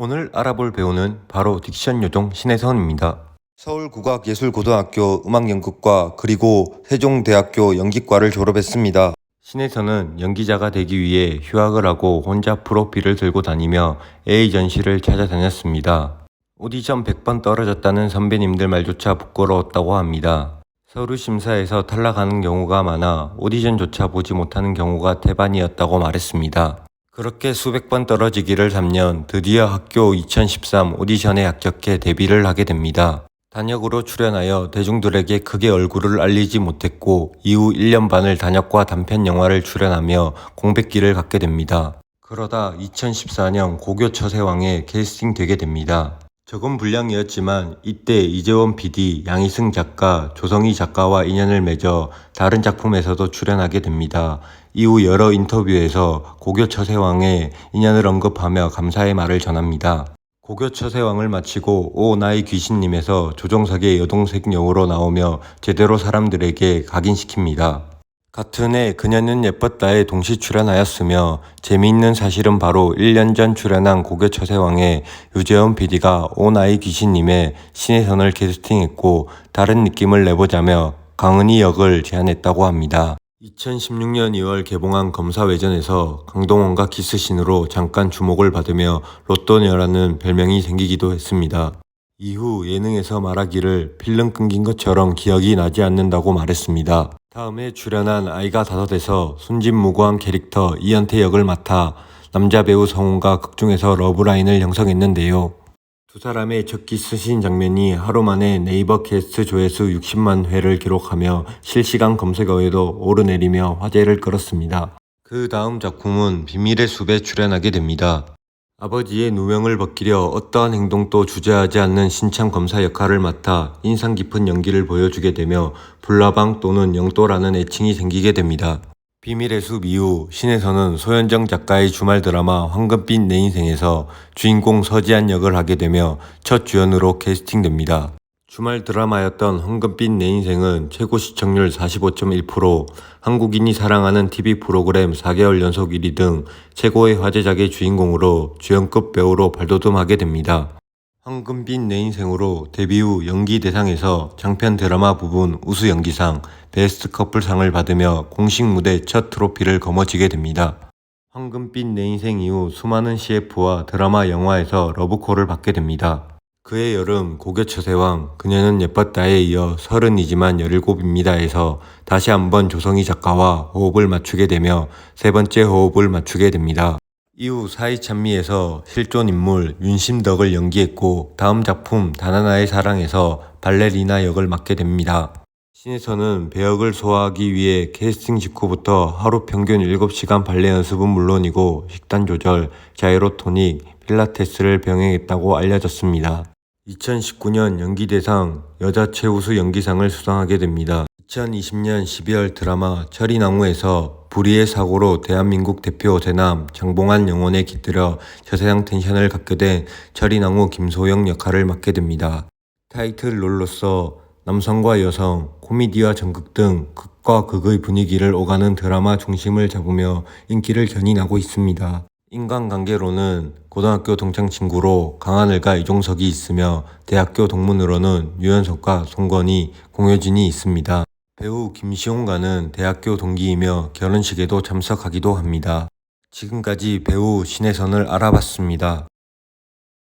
오늘 알아볼 배우는 바로 딕션 요정 신혜선입니다. 서울국악예술고등학교 음악연극과 그리고 세종대학교 연기과를 졸업했습니다. 신혜선은 연기자가 되기 위해 휴학을 하고 혼자 프로필을 들고 다니며 에이전시를 찾아다녔습니다. 오디션 100번 떨어졌다는 선배님들 말조차 부끄러웠다고 합니다. 서류 심사에서 탈락하는 경우가 많아 오디션조차 보지 못하는 경우가 태반이었다고 말했습니다. 그렇게 수백 번 떨어지기를 3년 드디어 학교 2013 오디션에 합격해 데뷔를 하게 됩니다. 단역으로 출연하여 대중들에게 크게 얼굴을 알리지 못했고 이후 1년 반을 단역과 단편 영화를 출연하며 공백기를 갖게 됩니다. 그러다 2014년 고교 처세왕에 캐스팅 되게 됩니다. 적은 분량이었지만 이때 이재원 PD, 양희승 작가, 조성희 작가와 인연을 맺어 다른 작품에서도 출연하게 됩니다. 이후 여러 인터뷰에서 고교 처세왕의 인연을 언급하며 감사의 말을 전합니다. 고교 처세왕을 마치고 오 나의 귀신님에서 조종석의 여동생 역으로 나오며 제대로 사람들에게 각인시킵니다. 같은 해 그녀는 예뻤다에 동시 출연하였으며 재미있는 사실은 바로 1년 전 출연한 고교 처세왕에 유재원 PD가 오 나의 귀신님의 신혜선을 캐스팅했고 다른 느낌을 내보자며 강은희 역을 제안했다고 합니다. 2016년 2월 개봉한 검사외전에서 강동원과 키스신으로 잠깐 주목을 받으며 로또녀라는 별명이 생기기도 했습니다. 이후 예능에서 말하기를 필름 끊긴 것처럼 기억이 나지 않는다고 말했습니다. 다음에 출연한 아이가 다섯에서 순진무구한 캐릭터 이현태 역을 맡아 남자 배우 성훈과 극중에서 러브라인을 형성했는데요. 두 사람의 첫 키스신 장면이 하루 만에 네이버 게스트 조회수 60만 회를 기록하며 실시간 검색어에도 오르내리며 화제를 끌었습니다. 그 다음 작품은 비밀의 숲에 출연하게 됩니다. 아버지의 누명을 벗기려 어떠한 행동도 주저하지 않는 신참 검사 역할을 맡아 인상 깊은 연기를 보여주게 되며 불나방 또는 영도라는 애칭이 생기게 됩니다. 비밀의 숲 이후 신에서는 소현정 작가의 주말 드라마 황금빛 내 인생에서 주인공 서지한 역을 하게 되며 첫 주연으로 캐스팅됩니다. 주말 드라마였던 황금빛 내 인생은 최고 시청률 45.1%, 한국인이 사랑하는 TV 프로그램 4개월 연속 1위 등 최고의 화제작의 주인공으로 주연급 배우로 발돋움하게 됩니다. 황금빛 내 인생으로 데뷔 후 연기 대상에서 장편 드라마 부분 우수 연기상, 베스트 커플상을 받으며 공식 무대 첫 트로피를 거머쥐게 됩니다. 황금빛 내 인생 이후 수많은 CF와 드라마 영화에서 러브콜을 받게 됩니다. 그해 여름 고교처세왕 그녀는 예뻤다에 이어 서른이지만 열일곱입니다에서 다시 한번 조성희 작가와 호흡을 맞추게 되며 세 번째 호흡을 맞추게 됩니다. 이후 사이찬미에서 실존 인물 윤심덕을 연기했고 다음 작품 단 하나의 사랑에서 발레리나 역을 맡게 됩니다. 신에서는 배역을 소화하기 위해 캐스팅 직후부터 하루 평균 7시간 발레 연습은 물론이고 식단 조절, 자이로토닉, 필라테스를 병행했다고 알려졌습니다. 2019년 연기대상 여자 최우수 연기상을 수상하게 됩니다. 2020년 12월 드라마 철이나무에서 불의의 사고로 대한민국 대표 대남 장봉환 영혼에 깃들여 저세상 텐션을 갖게 된 철이나무 김소영 역할을 맡게 됩니다. 타이틀 롤로서 남성과 여성, 코미디와 전극 등 극과 극의 분위기를 오가는 드라마 중심을 잡으며 인기를 견인하고 있습니다. 인간관계로는 고등학교 동창 친구로 강하늘과 이종석이 있으며 대학교 동문으로는 유연석과 송건희, 공효진이 있습니다. 배우 김시홍과는 대학교 동기이며 결혼식에도 참석하기도 합니다. 지금까지 배우 신혜선을 알아봤습니다.